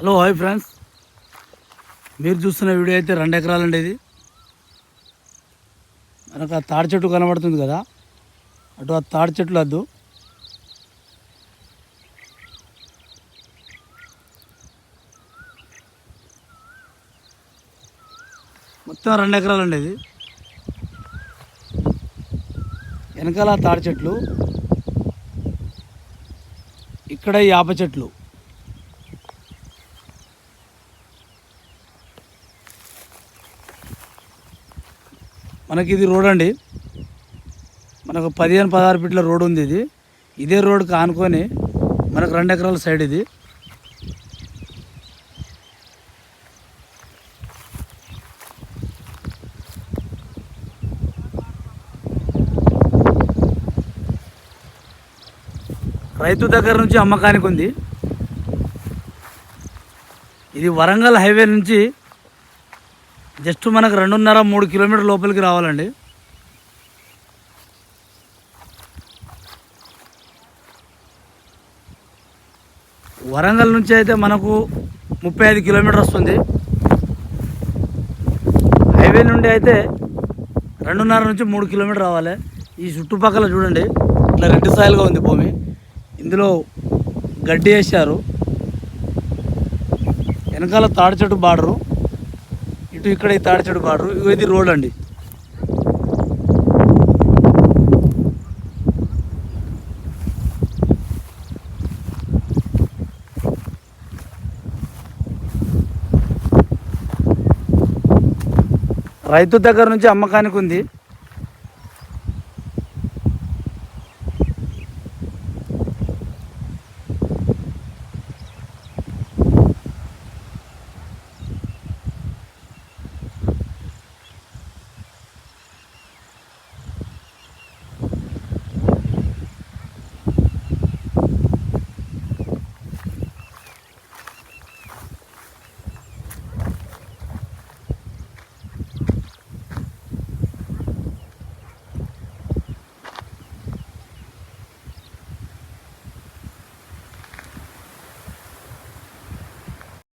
Hello hi friends. మీరు చూస్తున్న video అయితే రెండు ఎకరాలండి ఇది. మనకు ఆ తాడి చెట్టు కనబడుతుంది కదా. అటు ఆ తాడి చెట్లు వద్దు. మొత్తం రెండు ఎకరాలండి ఇది. వెనకాల తాడి చెట్లు. ఇక్కడ ఈ యాప చెట్లు. మనకి ఇది రోడ్ అండి. మనకు పదిహేను పదహారు ఫీట్ల రోడ్ ఉంది ఇది. ఇదే రోడ్కి ఆనుకొని మనకు రెండు ఎకరాల సైడ్ ఇది. రైతు దగ్గర నుంచి అమ్మకానికి ఉంది. ఇది వరంగల్ హైవే నుంచి జస్ట్ మనకు రెండున్నర మూడు కిలోమీటర్ లోపలికి రావాలండి. వరంగల్ నుంచి అయితే మనకు ముప్పై ఐదు కిలోమీటర్ వస్తుంది. హైవే నుండి అయితే రెండున్నర నుంచి మూడు కిలోమీటర్ రావాలి. ఈ చుట్టుపక్కల చూడండి ఇట్లా రెడ్ సాయిల్గా ఉంది భూమి. ఇందులో గడ్డి వేశారు. వెనకాల తాడి చెట్టు బార్డరు. ఇటు ఇక్కడ ఈ తాడి చెట్టు ఇది రోడ్ అండి. రైతు దగ్గర నుంచి అమ్మకానికి ఉంది.